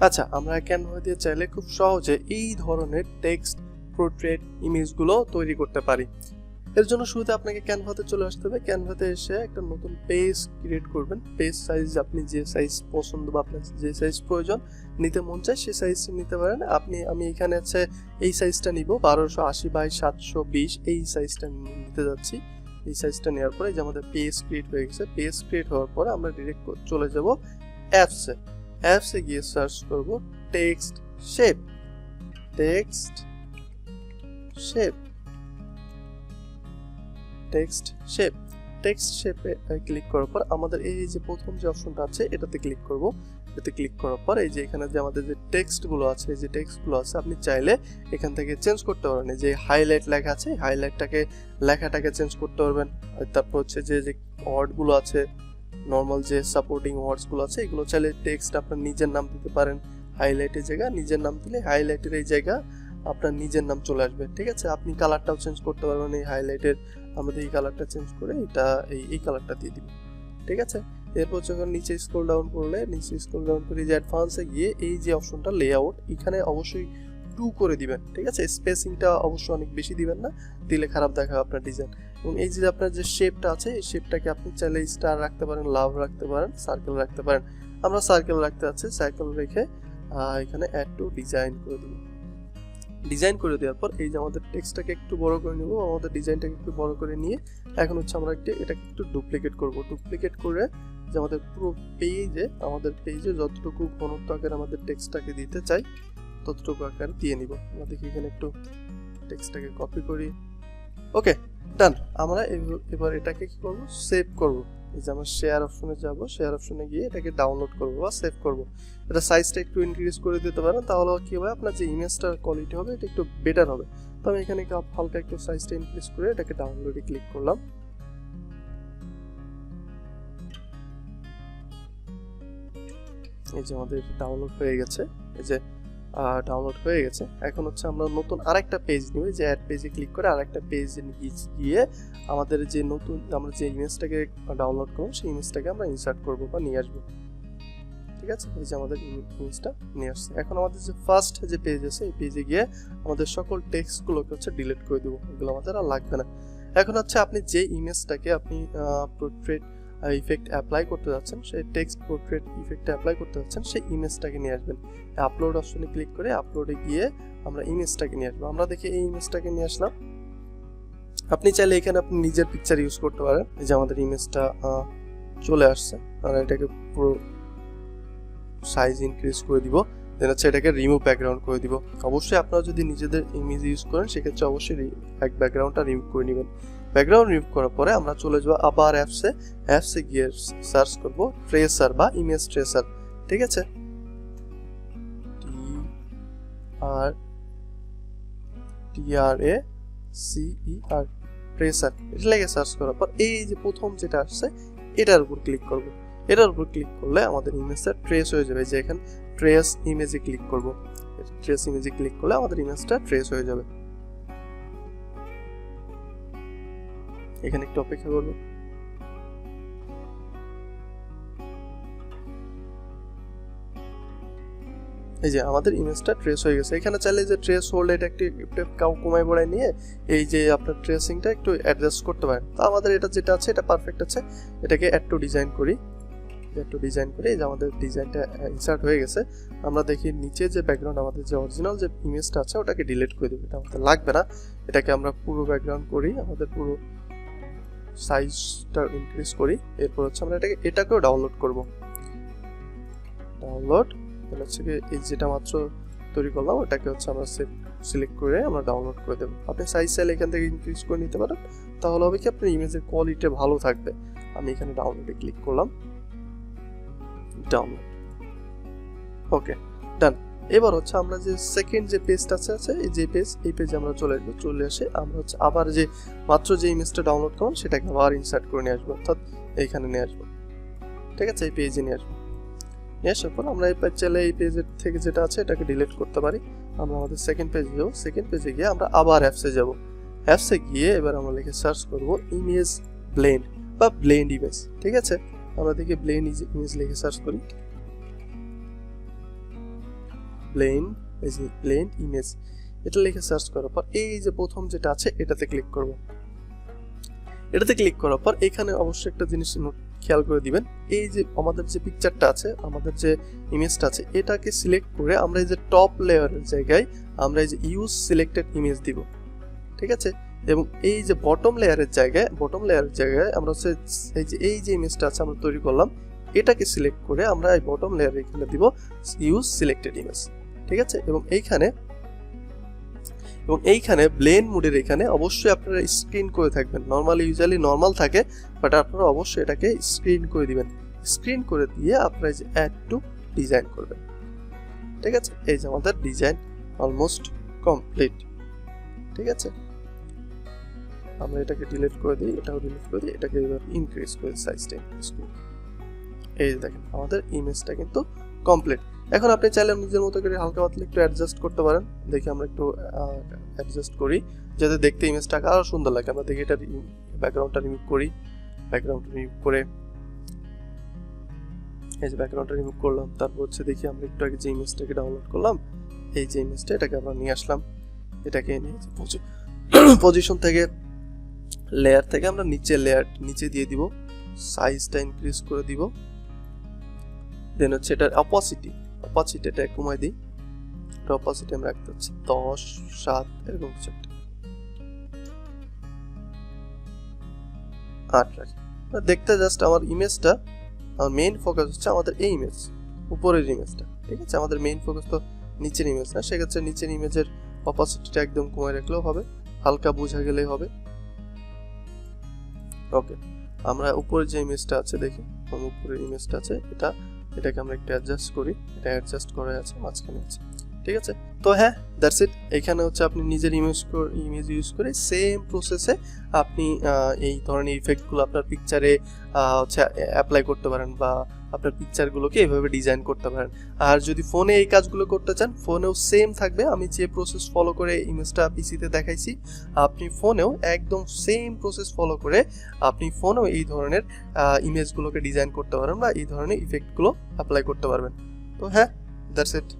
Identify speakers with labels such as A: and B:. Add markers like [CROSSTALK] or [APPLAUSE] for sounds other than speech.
A: আচ্ছা আমরা ক্যানভা দিয়ে চাইলে খুব সহজে এই ধরনের টেক্সট পোর্ট্রেট ইমেজগুলো তৈরি করতে পারি। এর জন্য শুরুতে আপনাকে ক্যানভাতে চলে আসতে হবে। ক্যানভাতে এসে একটা নতুন পেজ ক্রিয়েট করবেন। পেজ সাইজ আপনি যে সাইজ পছন্দ বা আপনার যে সাইজ প্রয়োজন, নিতে মন চায় সেই সাইজ নিতে পারেন। আপনি, আমি এখানে আছে এই সাইজটা নিব। বারোশো আশি বাই সাতশো বিশ এই সাইজটা নিতে যাচ্ছি। এই সাইজটা নেওয়ার পরে যে আমাদের পেজ ক্রিয়েট হয়ে গেছে পেজ ক্রিয়েট হওয়ার পরে আমরা ডিরেক্ট চলে যাব অ্যাপসে অ্যাপসে গিয়ে সার্চ করব text shape text shape text shape text শেপে ক্লিক করার পর আমাদের এই যে প্রথম যে অপশনটা আছে, এটাতে ক্লিক করব। এতে ক্লিক করার পর এই যে এখানে যে আমাদের যে টেক্সটগুলো আছে, এই যে টেক্সটগুলো আছে, আপনি চাইলে এখান থেকে চেঞ্জ করতে পারবেন যে হাইলাইট লেখা আছে হাইলাইটটাকে লেখাটাকে চেঞ্জ করতে পারবেন। তারপর হচ্ছে যে যে ওয়ার্ডগুলো আছে নর্মাল যে সাপোর্টিং ওয়ার্ডসগুলো আছে, এগুলো চাইলে টেক্সট আপনার নিজের নাম দিতে পারেন হাইলাইটের জায়গা, নিজের নাম দিলে হাইলাইটের এই জায়গা আপনার নিজের নাম চলে আসবে, ঠিক আছে? আপনি কালারটাও চেঞ্জ করতে পারবেন, এই হাইলাইটের আমাদের এই কালারটা চেঞ্জ করে এটা এই এই কালারটা দিয়ে দিব ঠিক আছে? এরপর যখন নিচে স্ক্রল ডাউন করলে, নিচে স্ক্রল ডাউন করে যে অ্যাডভান্সে গিয়ে এই যে অপশনটা লেআউট এখানে অবশ্যই টু করে দিবেন, ঠিক আছে? স্পেসিংটা অবশ্যই অনেক বেশি দিবেন না, দিলে খারাপ দেখাবে আপনার ডিজাইন এবং এই যে আপনার যে শেপটা আছে, এই শেপটাকে আপনি চাইলে স্টার রাখতে পারেন লাভ রাখতে পারেন সার্কেল রাখতে পারেন। আমরা সার্কেল রাখতে যাচ্ছি সার্কেল রেখে এখানে অ্যাড টু ডিজাইন করে দেবো। ডিজাইন করে দেওয়ার পর এই যে আমাদের টেক্সটটাকে একটু বড় করে নেব, আমাদের ডিজাইনটাকে একটু বড় করে নিয়ে এখন হচ্ছে আমরা একটু, এটাকে একটু ডুপ্লিকেট করব। ডুপ্লিকেট করে যে আমাদের পুরো পেজে আমাদের পেজে যতটুকু ঘনত্ব আকার আমাদের টেক্সটটাকে দিতে চাই, ততটুকু আকার দিয়ে নিব। আমরা দেখি এখানে একটু টেক্সটটাকে কপি করি। ওকে ডান আমরা এবার এটাকে কি করব? সেভ করব। এই যে আমরা শেয়ার অপশনে যাব শেয়ার অপশনে গিয়ে এটাকে ডাউনলোড করব বা সেভ করব। এটা সাইজটা একটু ইনক্রিজ করে দিতে পারেন, তাহলে কি হবে? আপনার যে ইমেজটার কোয়ালিটি হবে, এটা একটু বেটার হবে। তো আমি এখানে হালকা একটু সাইজটা ইনক্রিজ করে এটাকে ডাউনলোডে ক্লিক করলাম। এই যে আমাদের ডাউনলোড হয়ে গেছে। এই যে ডাউনলোড হয়ে গেছে। এখন হচ্ছে আমরা নতুন আরেকটা পেজ নিব। যে অ্যাড পেজে ক্লিক করে আরেকটা পেজ গিয়ে আমাদের যে নতুন আমরা যে ইমেজটাকে ডাউনলোড করব, সেই ইমেজটাকে আমরা ইনসার্ট করব বা নিয়ে আসব। ঠিক আছে? এই যে আমাদের ইমেজটা নিয়ে আসছে। এখন আমাদের যে ফার্স্ট যে পেজ আছে, এই পেজে গিয়ে আমাদের সকল টেক্সটগুলোকে হচ্ছে ডিলিট করে দেবো। এগুলো আমাদের আর লাগবে না। এখন হচ্ছে আপনি যে ইমেজটাকে আপনি পোর্ট্রেট ইফেক্ট অ্যাপ্লাই করতে যাচ্ছেন, সেই টেক্সট পোর্ট্রেট ইফেক্টটা অ্যাপ্লাই করতে যাচ্ছেন, সেই ইমেজটাকে নিয়ে আসবেন। আপলোড অপশনে ক্লিক করে আপলোডে গিয়ে আমরা ইমেজটাকে নিয়ে আসব। আমরা দেখি এই ইমেজটাকে নিয়ে আসলাম। আপনি চাইলে এখানে আপনি নিজের পিকচার ইউজ করতে পারেন। এই যে আমাদের ইমেজটা চলে আসছে। আমরা এটাকে পুরো সাইজ ইনক্রিজ করে দিব। দেন হচ্ছে এটাকে রিমুভ ব্যাকগ্রাউন্ড করে দিব। অবশ্যই আপনারা যদি নিজেদের ইমেজ ইউজ করেন, সেক্ষেত্রে অবশ্যই ব্যাকগ্রাউন্ডটা রিমুভ করে নেবেন। ব্যাকগ্রাউন্ড রিমুভ করার পরে আমরা চলে যাব আবার অ্যাপসে অ্যাপসে গিয়ে সার্চ করব ট্রেসার বা ইমেজ ট্রেসার ঠিক আছে? টি আর টি আর A C E R tracer এটা লেগে সার্চ করার পর এই যে প্রথম যেটা আসছে, এটার উপর ক্লিক করব। এটার উপর ক্লিক করলে আমাদের ইমেজটা ট্রেস হয়ে যাবে। যে এখানে ট্রেস ইমেজে ক্লিক করব। ট্রেস ইমেজে ক্লিক করলে আমাদের ইমেজটা ট্রেস হয়ে যাবে। এখানে একটু অপেক্ষা করব। এই যে আমাদের ইমেজটা ট্রেস হয়ে গেছে। এখানে চাইলে যে ট্রেস হোল্ড এটা একটু কাউ কমায় বড়ায় নিয়ে এই যে আপনার ট্রেসিংটা একটু অ্যাডজাস্ট করতে পারেন। তো আমাদের এটা যেটা আছে, এটা পারফেক্ট আছে। এটাকে অ্যাড টু ডিজাইন করি। একটু ডিজাইন করি এই যে আমাদের ডিজাইনটা ইনসার্ট হয়ে গেছে। আমরা দেখি নিচে যে ব্যাকগ্রাউন্ড আমাদের যে অরিজিনাল যে ইমেজটা আছে, ওটাকে ডিলিট করে দেবো। এটা আমাদের লাগবে না। এটাকে আমরা পুরো ব্যাকগ্রাউন্ড করি, আমাদের পুরো সাইজটা ইনক্রিজ করি, এরপর হচ্ছে আমরা এটাকে, এটাকেও ডাউনলোড করব। ডাউনলোড তাহলে হচ্ছে কি এই যেটা মাত্র তৈরি করলাম, ওটাকে হচ্ছে আমরা সিলেক্ট করে আমরা ডাউনলোড করে দেবো। আপনি সাইজ চাইলে এখান থেকে ইনক্রিজ করে নিতে পারেন। তাহলে হবে কি, আপনার ইমেজের কোয়ালিটি ভালো থাকবে। আমি এখানে ডাউনলোডে ক্লিক করলাম। ডাউনলোড ওকে ডান এবার হচ্ছে আমরা যে সেকেন্ড যে পেজটা আছে আছে, এই যে পেজ এই পেজে আমরা চলে আসব, চলে আসে আমরা হচ্ছে আবার যে মাত্র যে ইমেজটা ডাউনলোড করলাম, সেটাকে আবার ইনসার্ট করে নিয়ে আসব, অর্থাৎ এইখানে নিয়ে আসব। ঠিক আছে? এই পেজে নিয়ে আসব। নিয়ে আসার পর আমরা এই পেজ চাইলে এই পেজের থেকে যেটা আছে, এটাকে ডিলিট করতে পারি। আমরা আমাদের সেকেন্ড পেজে যাব। সেকেন্ড পেজে গিয়ে আমরা আবার অ্যাপসে যাব। অ্যাপসে গিয়ে এবার আমরা লিখে সার্চ করব ইমেজ ব্লেন্ড বা ব্লেন্ড ইমেজ ঠিক আছে? আমরা দেখি ব্লেন্ড ইমেজ লিখে সার্চ করি। প্লেন এই যে প্লেন ইমেজ এটা লিখে সার্চ করার পর এই যে প্রথম যেটা আছে, এটাতে ক্লিক করব। এটাতে ক্লিক করার পর এখানে অবশ্যই একটা জিনিস খেয়াল করে দিবেন। এই যে আমাদের যে পিকচারটা আছে, আমাদের যে ইমেজটা আছে, এটাকে সিলেক্ট করে আমরা এই যে টপ লেয়ারের জায়গায় আমরা এই যে ইউজ সিলেক্টেড ইমেজ দিব। ঠিক আছে? এবং এই যে বটম লেয়ারের জায়গায় বটম লেয়ারের জায়গায় আমরা হচ্ছে এই যে এই যে ইমেজটা আছে আমরা তৈরি করলাম, এটাকে সিলেক্ট করে আমরা এই বটম লেয়ারে এখানে দিব ইউজ সিলেক্টেড ইমেজ ঠিক আছে? এবং এইখানে এবং এইখানে ব্লেন মুডের এখানে অবশ্যই আপনারা স্ক্রিন করে থাকবেন। নর্মালি ইউজুয়ালি নর্মাল থাকে বাট আপনারা অবশ্যই এটাকে স্ক্রিন করে দিবেন। স্ক্রিন করে দিয়ে আপনারা যে অ্যাড টু ডিজাইন করবেন। ঠিক আছে? এই যে আমাদের ডিজাইন অলমোস্ট কমপ্লিট ঠিক আছে? আমরা এটাকে ডিলিট করে দিই, এটাও ডিলিট করে দিই, এটাকে ইনক্রিজ করে সাইজটা ইনক্রিজ করি এই দেখেন, আমাদের ইমেজটা কিন্তু কমপ্লিট এখন আপনি চাইলে নিজের মতো করে হালকা পাতলা একটু অ্যাডজাস্ট করতে পারেন। দেখি আমরা একটু অ্যাডজাস্ট করি। যাতে দেখতে ইমেজটা আরও সুন্দর লাগে। আমরা দেখি এটা ব্যাকগ্রাউন্ডটা রিমুভ করি। ব্যাকগ্রাউন্ডটা রিমুভ করে এই যে ব্যাকগ্রাউন্ডটা রিমুভ করলাম। তারপর হচ্ছে দেখি আমরা একটু আগে যে ইমেজটাকে ডাউনলোড করলাম, এই যে ইমেজটা এটাকে আমরা নিয়ে আসলাম। এটাকে নিয়ে পজিশন [COUGHS] থেকে লেয়ার থেকে আমরা নিচে লেয়ার নিচে দিয়ে দিব। সাইজটা ইনক্রিজ করে দিব। দেন হচ্ছে এটার অপোসিটি অপোসিটিটা কমাই দিই। এটা অপোসিটি রাখতে হচ্ছে দশ, সাত, এরকম কিছু একটা। আট রাখি। দেখতে জাস্ট আমার ইমেজটা আমার মেইন ফোকাস হচ্ছে আমাদের এই ইমেজ উপরের ইমেজটা ঠিক আছে? আমাদের মেইন ফোকাস তো নিচের ইমেজ না, সেক্ষেত্রে নিচের ইমেজের অপোসিটিটা একদম কমায় রাখলেও হবে, হালকা বোঝা গেলেই হবে। ওকে আমরা উপরে যে ইমেজটা আছে দেখি উপরের ইমেজটা আছে, এটা এটাকে আমরা একটু অ্যাডজাস্ট করি। এটা অ্যাডজাস্ট করা আছে মাঝখানে আছে। ঠিক আছে? তো হ্যাঁ দ্যাটস ইট এখানে হচ্ছে আপনি নিজের ইমেজ ইমেজ ইউজ করে সেম প্রসেসে আপনি এই ধরনের ইফেক্টগুলো আপনার পিকচারে হচ্ছে অ্যাপ্লাই করতে পারেন বা আপনার পিকচারগুলোকে এইভাবে ডিজাইন করতে পারেন। আর যদি ফোনে এই কাজগুলো করতে চান ফোনেও সেম থাকবে। আমি যে প্রসেস ফলো করে ইমেজটা পিসিতে দেখাইছি, আপনি ফোনেও একদম সেম প্রসেস ফলো করে আপনি ফোনেও এই ধরনের ইমেজগুলোকে ডিজাইন করতে পারেন বা এই ধরনের ইফেক্টগুলো অ্যাপ্লাই করতে পারবেন। তো হ্যাঁ দ্যাটস ইট